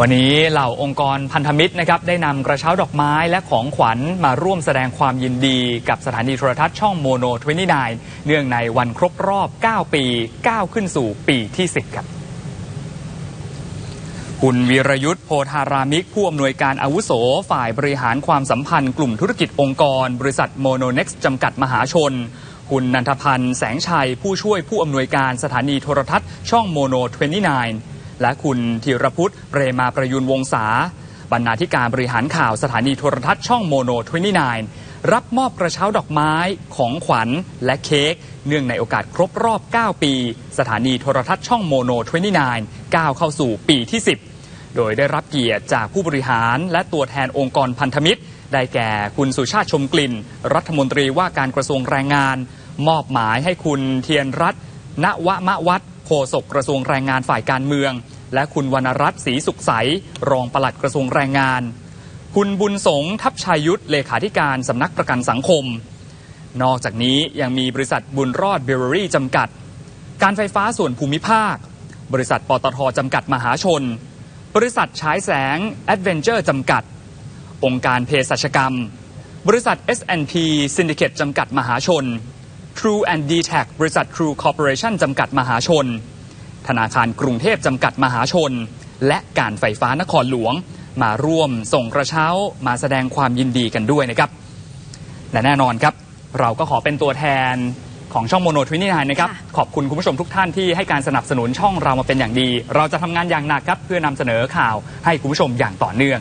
วันนี้เหล่าองค์กรพันธมิตรนะครับได้นำกระเช้าดอกไม้และของขวัญมาร่วมแสดงความยินดีกับสถานีโทรทัศน์ช่องโมโน 29 เนื่องในวันครบรอบ 9 ปีก้าวขึ้นสู่ปีที่ 10 ครับคุณวีรยุทธ์โพธารามิก ผู้อำนวยการอาวุโส ฝ่ายบริหารความสัมพันธ์กลุ่มธุรกิจองค์กร บริษัทโมโนเน็กซ์จำกัดมหาชน คุณนันทพันธ์แสงชัยผู้ช่วยผู้อำนวยการสถานีโทรทัศน์ช่องโมโน 29 และคุณธีรพุทธเรมาประยุนวงศาบรรณาธิการบริหารข่าวสถานีโทรทัศน์ช่องโมโน29 รับมอบกระเช้าดอกไม้ของขวัญและเค้กเนื่องในโอกาสครบรอบ 9 ปี สถานีโทรทัศน์ช่องโมโน29 ก้าวเข้าสู่ปีที่ 10 โดยได้รับเกียรติจากผู้บริหารและตัวแทนองค์กรพันธมิตร ได้แก่คุณสุชาติชมกลิ่น รัฐมนตรีว่าการกระทรวงแรงงาน มอบหมายให้คุณเทียนรัตน์ ณวมะวัฒน์โฆษกกระทรวงแรงงานฝ่ายการเมือง และคุณวรรณรัตน์ศรีสุขใส รองปลัดกระทรวงแรงงาน คุณบุญสงทัพชัยยุทธเลขาธิการสำนักประกันสังคม นอกจากนี้ยังมีบริษัทบุญรอดเบเวอรี่จำกัด การไฟฟ้าส่วนภูมิภาค บริษัทปตทจำกัดมหาชน บริษัทฉายแสง Adventure จำกัด องค์การเภสัชกรรม บริษัท S&P Syndicate จำกัดมหาชน True and d t a c บริษัท True Corporation จำกัดมหาชน ธนาคารกรุงเทพจำกัดมหาชน และการไฟฟ้านครหลวง มาร่วมส่งกระเช้ามาแสดงความยินดีกันด้วยนะครับ และแน่นอนครับ เราก็ขอเป็นตัวแทนของช่องโมโนทวินี่นนะครับค่ะขอบคุณคุณผู้ชมทุกท่านที่ให้การสนับสนุนช่องเรามาเป็นอย่างดี เราจะทำงานอย่างหนักครับ เพื่อนำเสนอข่าวให้คุณผู้ชมอย่างต่อเนื่อง